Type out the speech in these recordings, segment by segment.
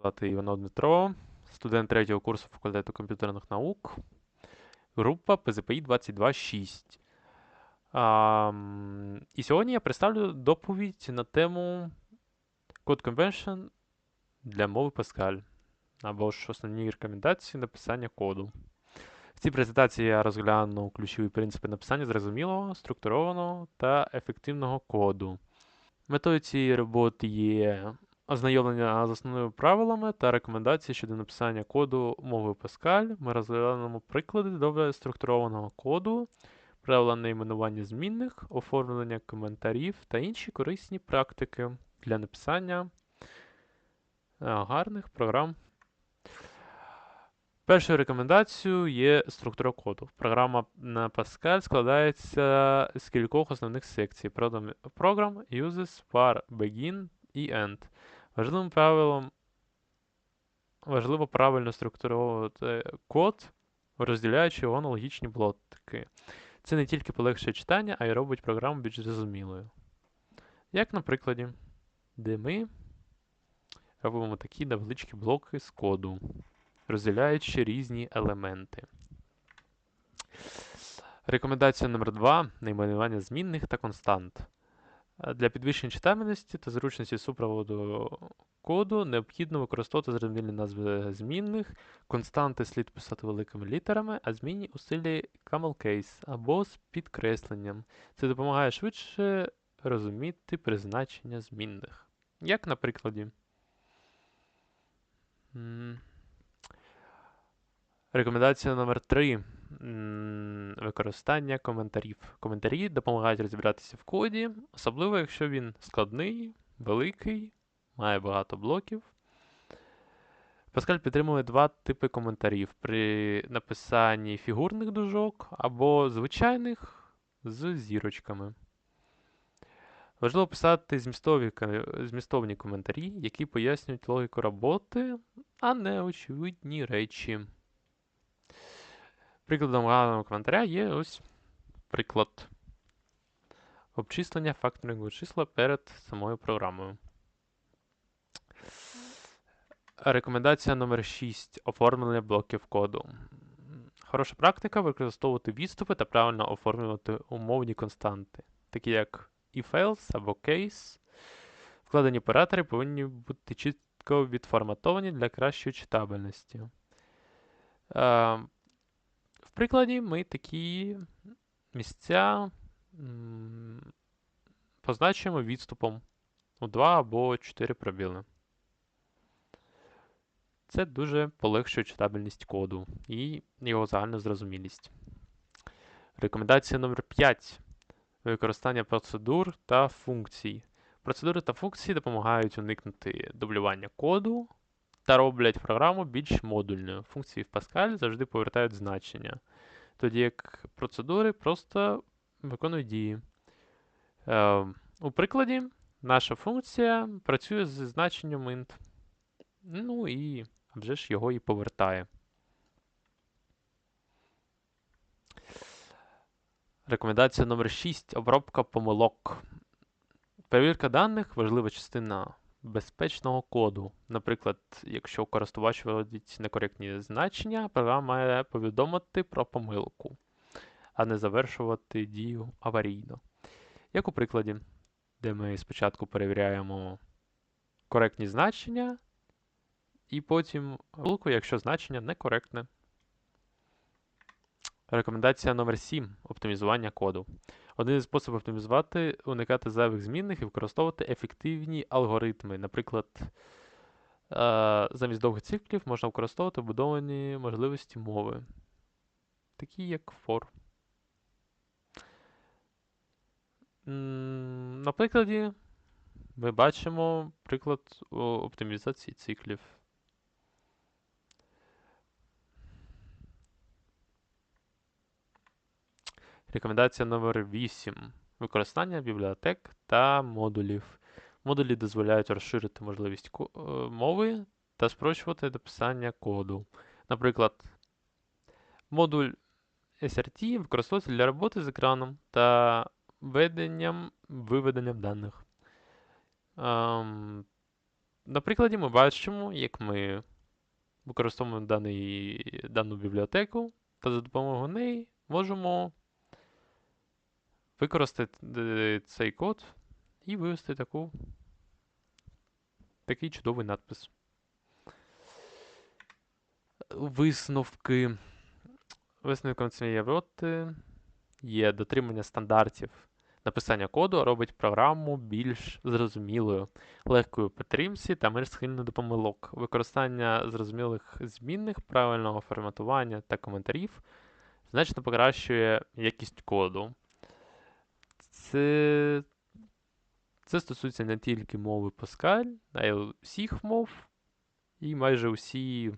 звати Іванов Дмитро, студент третього курсу факультету комп'ютерних наук. Група ПЗПІ 226. А, і сьогодні я представлю доповідь на тему Code Convention для мови Pascal. Або ж основні рекомендації написання коду. В цій презентації я розгляну ключові принципи написання зрозумілого, структурованого та ефективного коду. Метою цієї роботи є ознайомлення з основними правилами та рекомендації щодо написання коду мови Pascal. Ми розглянемо приклади добре структурованого коду, правила найменування змінних, оформлення коментарів та інші корисні практики для написання е, гарних програм. Першою рекомендацією є структура коду. Програма на Pascal складається з кількох основних секцій: program uses, var, begin і end. Важливим правилом важливо правильно структурувати код, розділяючи його на логічні блоки. Це не тільки полегшує читання, а й робить програму більш зрозумілою. Як на прикладі, де ми робимо такі невеличкі блоки з коду, розділяючи різні елементи. Рекомендація номер 2 найменування змінних та констант. Для підвищення читабельності та зручності супроводу коду необхідно використовувати зрозумілі назви змінних. Константи слід писати великими літерами, а змінні у стилі camel case або з підкресленням. Це допомагає швидше розуміти призначення змінних. Як на прикладі. Рекомендація номер 3 використання коментарів. Коментарі допомагають розібратися в коді, особливо якщо він складний, великий, має багато блоків. Pascal підтримує два типи коментарів при написанні фігурних дужок або звичайних з зірочками. Важливо писати змістові, змістовні коментарі, які пояснюють логіку роботи, а не очевидні речі. Прикладом гарного коментаря є ось приклад обчислення факторингового числа перед самою програмою. Рекомендація номер 6. Оформлення блоків коду. Хороша практика використовувати відступи та правильно оформлювати умовні константи, такі як if-else або case. Вкладені оператори повинні бути чітко відформатовані для кращої читабельності. Прикладі ми такі місця м, позначуємо відступом у 2 або 4 пробіли. Це дуже полегшує читабельність коду і його загальну зрозумілість. Рекомендація номер 5. Використання процедур та функцій. Процедури та функції допомагають уникнути дублювання коду та роблять програму більш модульною. Функції в Pascal завжди повертають значення, тоді як процедури просто виконують дії. Е, у прикладі наша функція працює з значенням int. Ну і вже ж його і повертає. Рекомендація номер 6. Обробка помилок. Перевірка даних важлива частина безпечного коду. Наприклад, якщо користувач вводить некоректні значення, програма має повідомити про помилку, а не завершувати дію аварійно. Як у прикладі, де ми спочатку перевіряємо коректні значення, і потім помилку, якщо значення некоректне. Рекомендація номер 7. Оптимізування коду. Один із способів оптимізувати уникати зайвих змінних і використовувати ефективні алгоритми. Наприклад, е, замість довгих циклів можна використовувати вбудовані можливості мови, такі як for. На прикладі ми бачимо приклад оптимізації циклів. Рекомендація номер 8. Використання бібліотек та модулів. Модулі дозволяють розширити можливість е, мови та спрощувати написання коду. Наприклад, модуль SRT використовується для роботи з екраном та веденням, виведенням даних. Ем, на прикладі ми бачимо, як ми використовуємо даний, дану бібліотеку, та за допомогою неї можемо використати е, цей код і вивести таку, такий чудовий надпис. Висновки. Висновком цієї роботи є дотримання стандартів написання коду робить програму більш зрозумілою, легкою підтримці та менш схильною до помилок. Використання зрозумілих змінних, правильного форматування та коментарів значно покращує якість коду. Це це стосується не тільки мови Pascal, а й всіх мов. І майже усі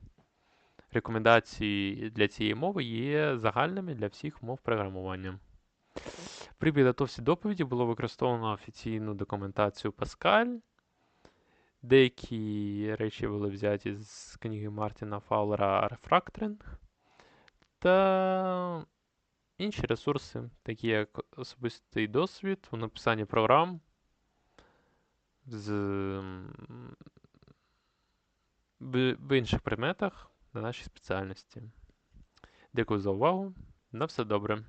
рекомендації для цієї мови є загальними для всіх мов програмування. При підготовці доповіді було використовано офіційну документацію Pascal. Деякі речі були взяті з книги Мартіна Фаулера Refactoring та інші ресурси, такі як особистий досвід у написанні програм з... в інших предметах на нашій спеціальності. Дякую за увагу. На все добре.